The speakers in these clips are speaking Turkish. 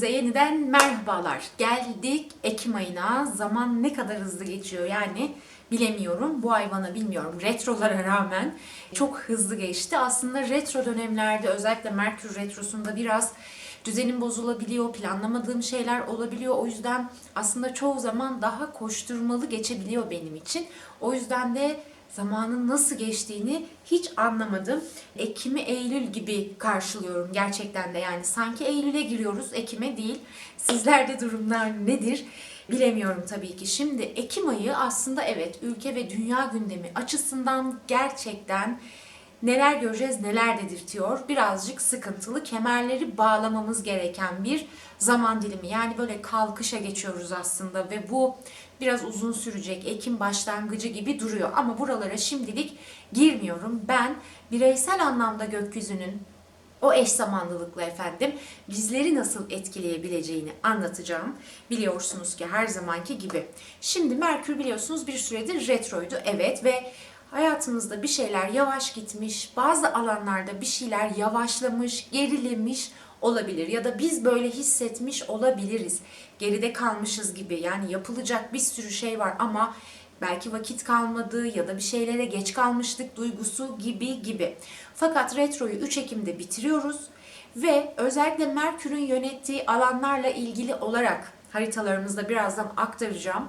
Hepinize yeniden merhabalar. Geldik Ekim ayına. Zaman ne kadar hızlı geçiyor yani bilemiyorum. Bu ay bana bilmiyorum retrolara rağmen çok hızlı geçti. Aslında retro dönemlerde özellikle Merkür retrosunda biraz düzenim bozulabiliyor, planlamadığım şeyler olabiliyor. O yüzden aslında çoğu zaman daha koşturmalı geçebiliyor benim için. O yüzden de zamanın nasıl geçtiğini hiç anlamadım. Ekim'i Eylül gibi karşılıyorum gerçekten de yani sanki Eylül'e giriyoruz Ekim'e değil. Sizlerde durumlar nedir? Bilemiyorum tabii ki. Şimdi Ekim ayı aslında evet ülke ve dünya gündemi açısından gerçekten neler göreceğiz neler dedirtiyor. Birazcık sıkıntılı kemerleri bağlamamız gereken bir zaman dilimi. Yani böyle kalkışa geçiyoruz aslında ve bu biraz uzun sürecek. Ekim başlangıcı gibi duruyor ama buralara şimdilik girmiyorum. Ben bireysel anlamda gökyüzünün o eş zamanlılıkla efendim bizleri nasıl etkileyebileceğini anlatacağım. Biliyorsunuz ki her zamanki gibi. Şimdi Merkür biliyorsunuz bir süredir retroydu. Evet ve hayatımızda bir şeyler yavaş gitmiş, bazı alanlarda bir şeyler yavaşlamış, gerilemiş olabilir ya da biz böyle hissetmiş olabiliriz. Geride kalmışız gibi. Yani yapılacak bir sürü şey var ama belki vakit kalmadı ya da bir şeylere geç kalmıştık duygusu gibi gibi. Fakat retroyu 3 Ekim'de bitiriyoruz ve özellikle Merkür'ün yönettiği alanlarla ilgili olarak haritalarımızda birazdan aktaracağım.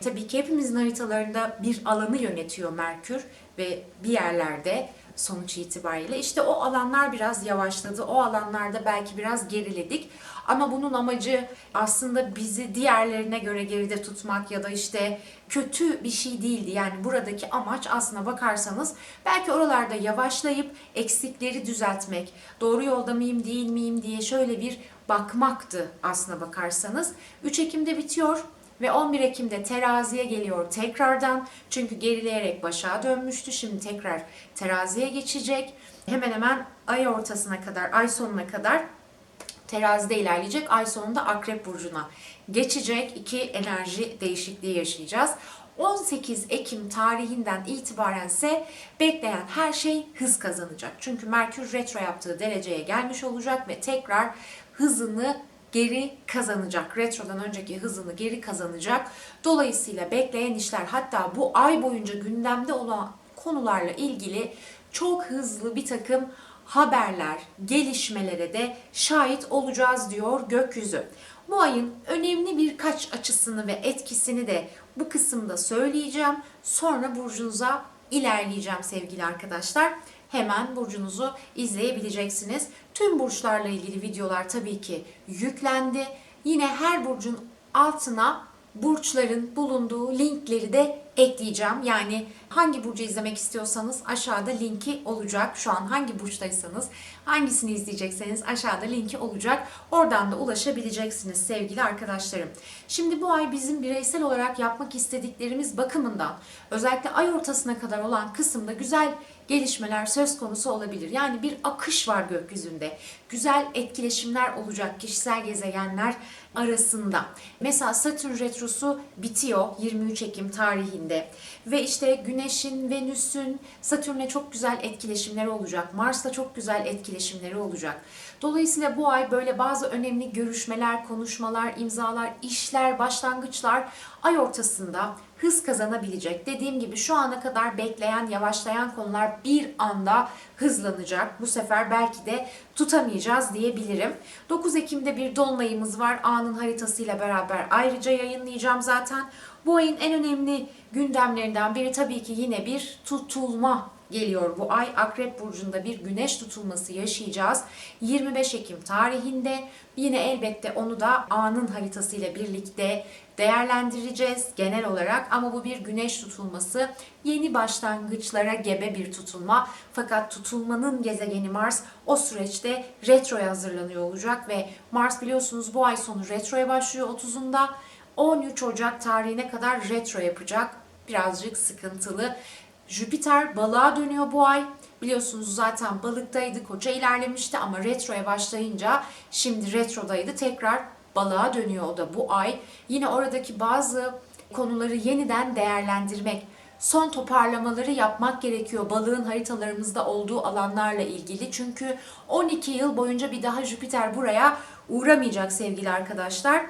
Tabii ki hepimizin haritalarında bir alanı yönetiyor Merkür ve bir yerlerde sonuç itibariyle. İşte o alanlar biraz yavaşladı. O alanlarda belki biraz geriledik. Ama bunun amacı aslında bizi diğerlerine göre geride tutmak ya da işte kötü bir şey değildi. Yani buradaki amaç aslına bakarsanız belki oralarda yavaşlayıp eksikleri düzeltmek, doğru yolda mıyım değil miyim diye şöyle bir bakmaktı aslına bakarsanız. 3 Ekim'de bitiyor ve 11 Ekim'de teraziye geliyor tekrardan. Çünkü gerileyerek başa dönmüştü. Şimdi tekrar teraziye geçecek. Hemen hemen ay ortasına kadar, ay sonuna kadar terazide ilerleyecek. Ay sonunda akrep burcuna geçecek. İki enerji değişikliği yaşayacağız. 18 Ekim tarihinden itibaren ise bekleyen her şey hız kazanacak. Çünkü Merkür retro yaptığı dereceye gelmiş olacak ve tekrar hızını geri kazanacak. Retrodan önceki hızını geri kazanacak. Dolayısıyla bekleyen işler hatta bu ay boyunca gündemde olan konularla ilgili çok hızlı bir takım haberler, gelişmelere de şahit olacağız diyor gökyüzü. Bu ayın önemli birkaç açısını ve etkisini de bu kısımda söyleyeceğim. Sonra burcunuza ilerleyeceğim sevgili arkadaşlar. Hemen burcunuzu izleyebileceksiniz. Tüm burçlarla ilgili videolar tabii ki yüklendi. Yine her burcun altına burçların bulunduğu linkleri de ekleyeceğim. Yani hangi burcu izlemek istiyorsanız aşağıda linki olacak. Şu an hangi burçtaysanız, hangisini izleyecekseniz aşağıda linki olacak. Oradan da ulaşabileceksiniz sevgili arkadaşlarım. Şimdi bu ay bizim bireysel olarak yapmak istediklerimiz bakımından özellikle ay ortasına kadar olan kısımda güzel gelişmeler söz konusu olabilir. Yani bir akış var gökyüzünde. Güzel etkileşimler olacak kişisel gezegenler arasında. Mesela Satürn retrosu bitiyor 23 Ekim tarihinde ve işte Güneş'in, Venüs'ün Satürn'e çok güzel etkileşimleri olacak. Mars'ta çok güzel etkileşimleri olacak. Dolayısıyla bu ay böyle bazı önemli görüşmeler, konuşmalar, imzalar, işler, başlangıçlar ay ortasında hız kazanabilecek. Dediğim gibi şu ana kadar bekleyen, yavaşlayan konular bir anda hızlanacak. Bu sefer belki de tutamayacağız diyebilirim. 9 Ekim'de bir dolunayımız var. Anın haritasıyla beraber ayrıca yayınlayacağım zaten. Bu ayın en önemli gündemlerinden biri tabii ki yine bir tutulma geliyor bu ay. Akrep Burcu'nda bir güneş tutulması yaşayacağız. 25 Ekim tarihinde yine elbette onu da anın haritasıyla birlikte değerlendireceğiz genel olarak ama bu bir güneş tutulması yeni başlangıçlara gebe bir tutulma fakat tutulmanın gezegeni Mars o süreçte retroya hazırlanıyor olacak ve Mars biliyorsunuz bu ay sonu retroya başlıyor 30'unda 13 Ocak tarihine kadar retro yapacak birazcık sıkıntılı Jüpiter balığa dönüyor bu ay. Biliyorsunuz zaten balıktaydı, koça ilerlemişti ama retroya başlayınca şimdi retrodaydı. Tekrar balığa dönüyor o da bu ay. Yine oradaki bazı konuları yeniden değerlendirmek, son toparlamaları yapmak gerekiyor balığın haritalarımızda olduğu alanlarla ilgili. Çünkü 12 yıl boyunca bir daha Jüpiter buraya uğramayacak sevgili arkadaşlar.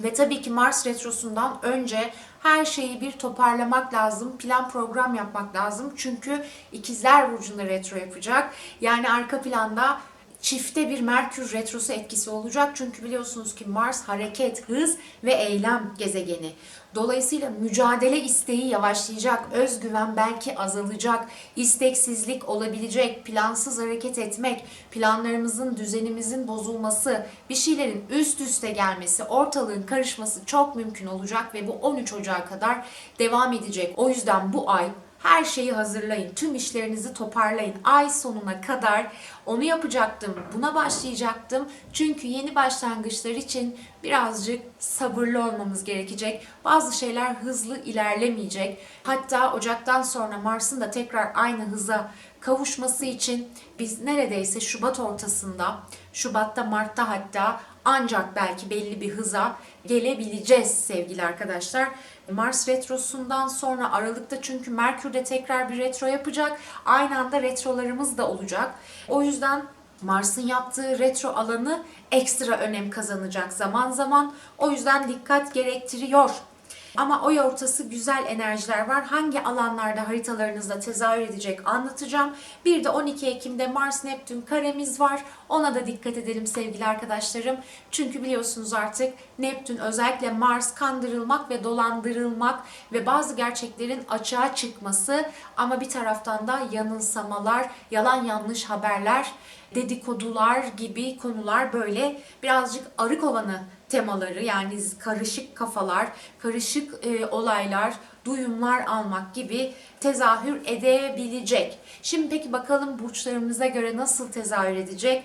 Ve tabii ki Mars retrosundan önce her şeyi bir toparlamak lazım. Plan program yapmak lazım. Çünkü ikizler burcunda retro yapacak. Yani arka planda çifte bir Merkür retrosu etkisi olacak. Çünkü biliyorsunuz ki Mars hareket, hız ve eylem gezegeni. Dolayısıyla mücadele isteği yavaşlayacak, özgüven belki azalacak, isteksizlik olabilecek, plansız hareket etmek, planlarımızın, düzenimizin bozulması, bir şeylerin üst üste gelmesi, ortalığın karışması çok mümkün olacak ve bu 13 Ocağı kadar devam edecek. O yüzden bu ay her şeyi hazırlayın. Tüm işlerinizi toparlayın. Ay sonuna kadar onu yapacaktım. Buna başlayacaktım. Çünkü yeni başlangıçlar için birazcık sabırlı olmamız gerekecek. Bazı şeyler hızlı ilerlemeyecek. Hatta Ocak'tan sonra Mars'ın da tekrar aynı hıza kavuşması için biz neredeyse Şubat ortasında, Şubat'ta, Mart'ta hatta ancak belki belli bir hıza gelebileceğiz sevgili arkadaşlar. Mars retrosundan sonra Aralık'ta çünkü Merkür de tekrar bir retro yapacak. Aynı anda retrolarımız da olacak. O yüzden Mars'ın yaptığı retro alanı ekstra önem kazanacak zaman zaman. O yüzden dikkat gerektiriyor. Ama oy ortası güzel enerjiler var. Hangi alanlarda haritalarınızda tezahür edecek anlatacağım. Bir de 12 Ekim'de Mars Neptün karemiz var. Ona da dikkat edelim sevgili arkadaşlarım. Çünkü biliyorsunuz artık Neptün özellikle Mars kandırılmak ve dolandırılmak ve bazı gerçeklerin açığa çıkması ama bir taraftan da yanılsamalar, yalan yanlış haberler, dedikodular gibi konular böyle birazcık arı kovanı temaları yani karışık kafalar, karışık e, olaylar, duyumlar almak gibi tezahür edebilecek. Şimdi peki bakalım burçlarımıza göre nasıl tezahür edecek?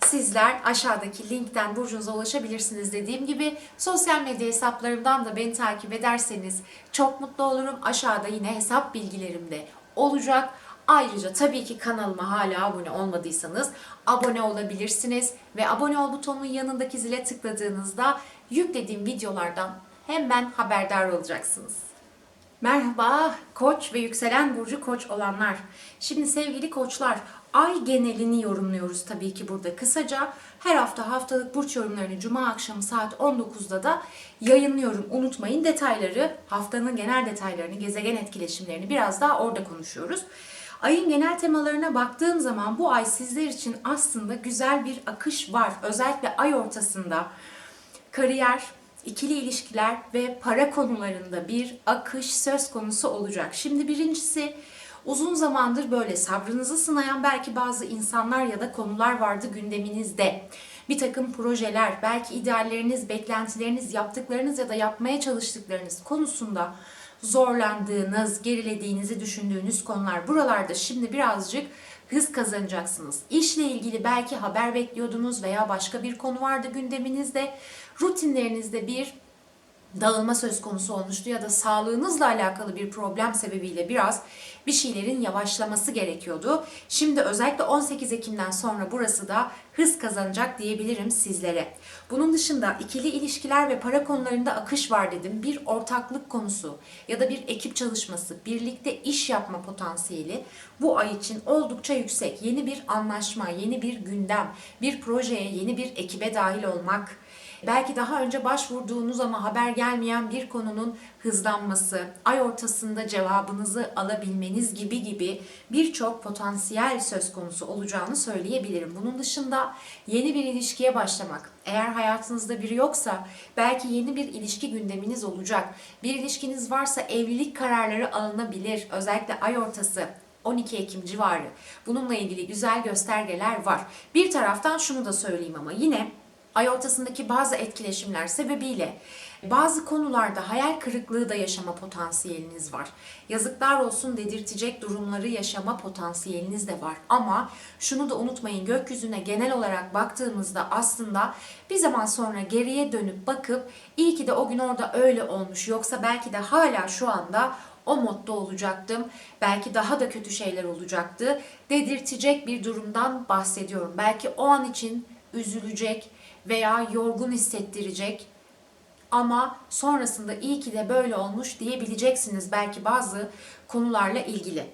Sizler aşağıdaki linkten burcunuza ulaşabilirsiniz dediğim gibi. Sosyal medya hesaplarımdan da beni takip ederseniz çok mutlu olurum. Aşağıda yine hesap bilgilerim de olacak. Ayrıca tabii ki kanalıma hala abone olmadıysanız abone olabilirsiniz ve abone ol butonunun yanındaki zile tıkladığınızda yüklediğim videolardan hemen haberdar olacaksınız. Merhaba koç ve yükselen burcu koç olanlar. Şimdi sevgili koçlar ay genelini yorumluyoruz tabii ki burada kısaca. Her hafta haftalık burç yorumlarını cuma akşamı saat 19'da da yayınlıyorum. Unutmayın detayları, haftanın genel detaylarını, gezegen etkileşimlerini biraz daha orada konuşuyoruz. Ayın genel temalarına baktığım zaman bu ay sizler için aslında güzel bir akış var. Özellikle ay ortasında kariyer, ikili ilişkiler ve para konularında bir akış söz konusu olacak. Şimdi birincisi uzun zamandır böyle sabrınızı sınayan belki bazı insanlar ya da konular vardı gündeminizde. Bir takım projeler, belki idealleriniz, beklentileriniz, yaptıklarınız ya da yapmaya çalıştıklarınız konusunda zorlandığınız, gerilediğinizi düşündüğünüz konular buralarda şimdi birazcık hız kazanacaksınız. İşle ilgili belki haber bekliyordunuz veya başka bir konu vardı gündeminizde. Rutinlerinizde bir dağılma söz konusu olmuştu ya da sağlığınızla alakalı bir problem sebebiyle biraz bir şeylerin yavaşlaması gerekiyordu. Şimdi özellikle 18 Ekim'den sonra burası da hız kazanacak diyebilirim sizlere. Bunun dışında ikili ilişkiler ve para konularında akış var dedim. Bir ortaklık konusu ya da bir ekip çalışması, birlikte iş yapma potansiyeli bu ay için oldukça yüksek. Yeni bir anlaşma, yeni bir gündem, bir projeye, yeni bir ekibe dahil olmak, belki daha önce başvurduğunuz ama haber gelmeyen bir konunun hızlanması, ay ortasında cevabınızı alabilmeniz gibi gibi birçok potansiyel söz konusu olacağını söyleyebilirim. Bunun dışında yeni bir ilişkiye başlamak, eğer hayatınızda biri yoksa belki yeni bir ilişki gündeminiz olacak. Bir ilişkiniz varsa evlilik kararları alınabilir. Özellikle ay ortası 12 Ekim civarı. Bununla ilgili güzel göstergeler var. Bir taraftan şunu da söyleyeyim ama yine ay ortasındaki bazı etkileşimler sebebiyle bazı konularda hayal kırıklığı da yaşama potansiyeliniz var. Yazıklar olsun dedirtecek durumları yaşama potansiyeliniz de var. Ama şunu da unutmayın gökyüzüne genel olarak baktığımızda aslında bir zaman sonra geriye dönüp bakıp iyi ki de o gün orada öyle olmuş yoksa belki de hala şu anda o modda olacaktım. Belki daha da kötü şeyler olacaktı. Dedirtecek bir durumdan bahsediyorum. Belki o an için üzülecek, veya yorgun hissettirecek ama sonrasında iyi ki de böyle olmuş diyebileceksiniz belki bazı konularla ilgili.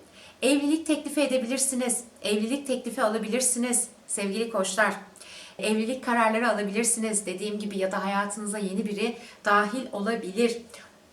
Evlilik teklifi edebilirsiniz, evlilik teklifi alabilirsiniz sevgili koçlar. Evlilik kararları alabilirsiniz dediğim gibi ya da hayatınıza yeni biri dahil olabilir.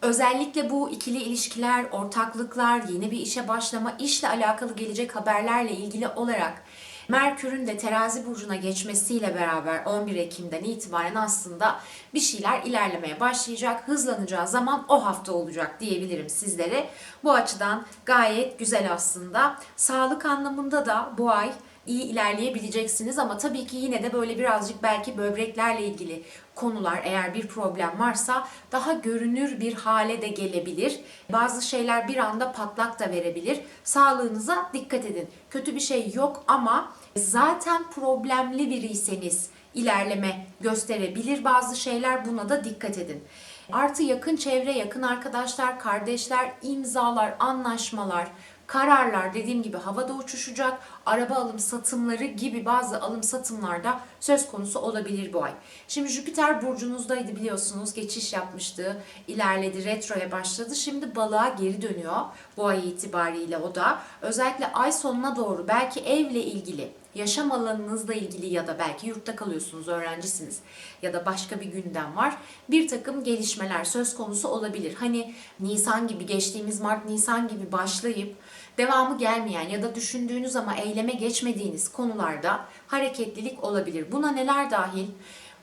Özellikle bu ikili ilişkiler, ortaklıklar, yeni bir işe başlama, işle alakalı gelecek haberlerle ilgili olarak Merkür'ün de terazi burcuna geçmesiyle beraber 11 Ekim'den itibaren aslında bir şeyler ilerlemeye başlayacak. Hızlanacağı zaman o hafta olacak diyebilirim sizlere. Bu açıdan gayet güzel aslında. Sağlık anlamında da bu ay iyi ilerleyebileceksiniz ama tabii ki yine de böyle birazcık belki böbreklerle ilgili konular eğer bir problem varsa daha görünür bir hale de gelebilir. Bazı şeyler bir anda patlak da verebilir. Sağlığınıza dikkat edin. Kötü bir şey yok ama zaten problemli biriyseniz ilerleme gösterebilir bazı şeyler buna da dikkat edin. Artı yakın çevre, yakın arkadaşlar, kardeşler, imzalar, anlaşmalar, kararlar dediğim gibi havada uçuşacak, araba alım satımları gibi bazı alım satımlarda söz konusu olabilir bu ay. Şimdi Jüpiter burcunuzdaydı biliyorsunuz geçiş yapmıştı, ilerledi, retroya başladı. Şimdi balığa geri dönüyor bu ay itibariyle o da. Özellikle ay sonuna doğru belki evle ilgili yaşam alanınızla ilgili ya da belki yurtta kalıyorsunuz, öğrencisiniz ya da başka bir gündem var. Bir takım gelişmeler söz konusu olabilir. Hani Nisan gibi, geçtiğimiz Mart, Nisan gibi başlayıp devamı gelmeyen ya da düşündüğünüz ama eyleme geçmediğiniz konularda hareketlilik olabilir. Buna neler dahil?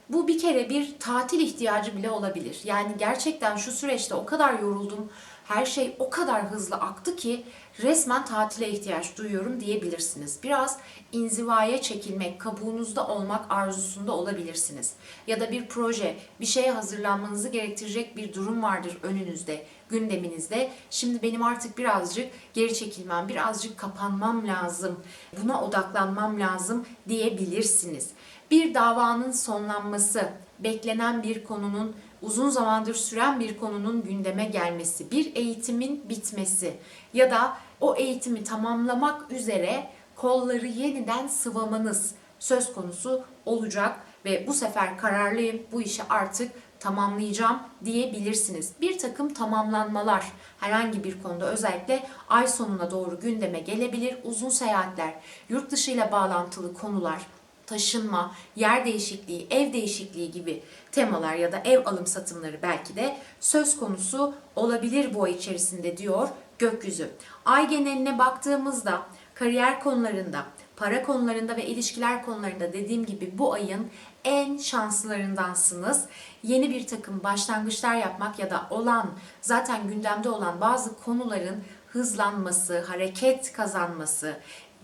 Bu bir kere bir tatil ihtiyacı bile olabilir. Yani gerçekten şu süreçte o kadar yoruldum, her şey o kadar hızlı aktı ki resmen tatile ihtiyaç duyuyorum diyebilirsiniz. Biraz inzivaya çekilmek, kabuğunuzda olmak arzusunda olabilirsiniz. Ya da bir proje, bir şeye hazırlanmanızı gerektirecek bir durum vardır önünüzde, gündeminizde. Şimdi benim artık birazcık geri çekilmem, birazcık kapanmam lazım, buna odaklanmam lazım diyebilirsiniz. Bir davanın sonlanması, beklenen bir konunun uzun zamandır süren bir konunun gündeme gelmesi, bir eğitimin bitmesi ya da o eğitimi tamamlamak üzere kolları yeniden sıvamanız söz konusu olacak ve bu sefer kararlıyım bu işi artık tamamlayacağım diyebilirsiniz. Bir takım tamamlanmalar herhangi bir konuda özellikle ay sonuna doğru gündeme gelebilir. Uzun seyahatler, yurt dışı ile bağlantılı konular, taşınma, yer değişikliği, ev değişikliği gibi temalar ya da ev alım satımları belki de söz konusu olabilir bu ay içerisinde diyor gökyüzü. Ay geneline baktığımızda kariyer konularında, para konularında ve ilişkiler konularında dediğim gibi bu ayın en şanslılarındansınız. Yeni bir takım başlangıçlar yapmak ya da olan zaten gündemde olan bazı konuların hızlanması, hareket kazanması,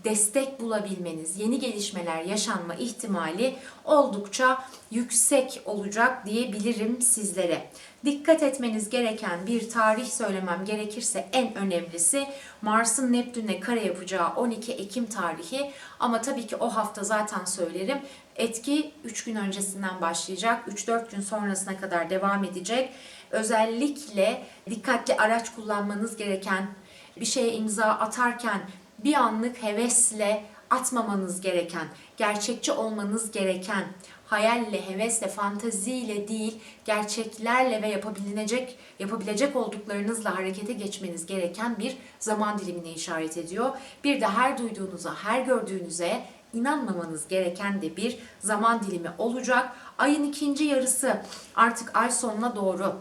destek bulabilmeniz, yeni gelişmeler yaşanma ihtimali oldukça yüksek olacak diyebilirim sizlere. Dikkat etmeniz gereken bir tarih söylemem gerekirse en önemlisi Mars'ın Neptün'e kare yapacağı 12 Ekim tarihi ama tabii ki o hafta zaten söylerim. Etki 3 gün öncesinden başlayacak, 3-4 gün sonrasına kadar devam edecek. Özellikle dikkatli araç kullanmanız gereken bir şeye imza atarken bir anlık hevesle atmamanız gereken, gerçekçi olmanız gereken, hayalle, hevesle, fantaziyle değil, gerçeklerle ve yapabilecek yapabilecek olduklarınızla harekete geçmeniz gereken bir zaman dilimine işaret ediyor. Bir de her duyduğunuza, her gördüğünüze inanmamanız gereken de bir zaman dilimi olacak. Ayın ikinci yarısı artık ay sonuna doğru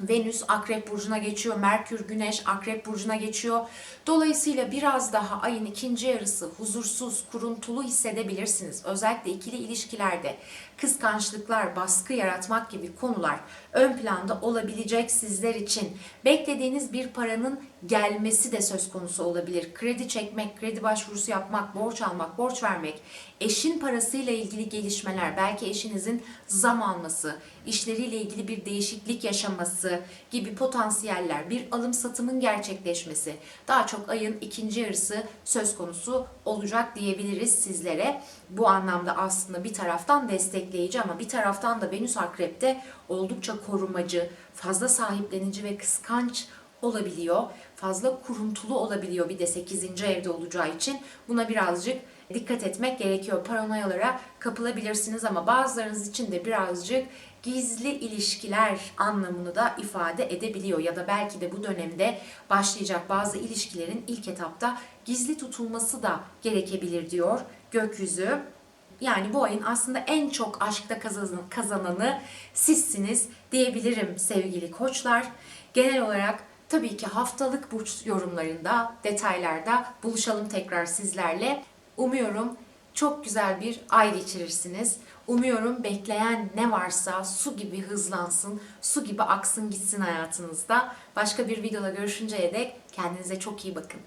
Venüs Akrep Burcu'na geçiyor. Merkür, Güneş Akrep Burcu'na geçiyor. Dolayısıyla biraz daha ayın ikinci yarısı huzursuz, kuruntulu hissedebilirsiniz. Özellikle ikili ilişkilerde kıskançlıklar, baskı yaratmak gibi konular ön planda olabilecek sizler için. Beklediğiniz bir paranın gelmesi de söz konusu olabilir. Kredi çekmek, kredi başvurusu yapmak, borç almak, borç vermek, eşin parasıyla ilgili gelişmeler, belki eşinizin zam alması, işleriyle ilgili bir değişiklik yaşaması gibi potansiyeller, bir alım satımın gerçekleşmesi daha çok ayın ikinci yarısı söz konusu olacak diyebiliriz sizlere. Bu anlamda aslında bir taraftan destekleyici ama bir taraftan da Venüs Akrep'te oldukça korumacı, fazla sahiplenici ve kıskanç olabiliyor. Fazla kuruntulu olabiliyor bir de 8. evde olacağı için. Buna birazcık dikkat etmek gerekiyor. Paranoyalara kapılabilirsiniz ama bazılarınız için de birazcık gizli ilişkiler anlamını da ifade edebiliyor ya da belki de bu dönemde başlayacak bazı ilişkilerin ilk etapta gizli tutulması da gerekebilir diyor gökyüzü. Yani bu ayın aslında en çok aşkta kazan- kazananı sizsiniz diyebilirim sevgili koçlar. Genel olarak tabii ki haftalık burç yorumlarında, detaylarda buluşalım tekrar sizlerle. Umuyorum çok güzel bir ay geçirirsiniz. Umuyorum bekleyen ne varsa su gibi hızlansın, su gibi aksın gitsin hayatınızda. Başka bir videoda görüşünceye dek kendinize çok iyi bakın.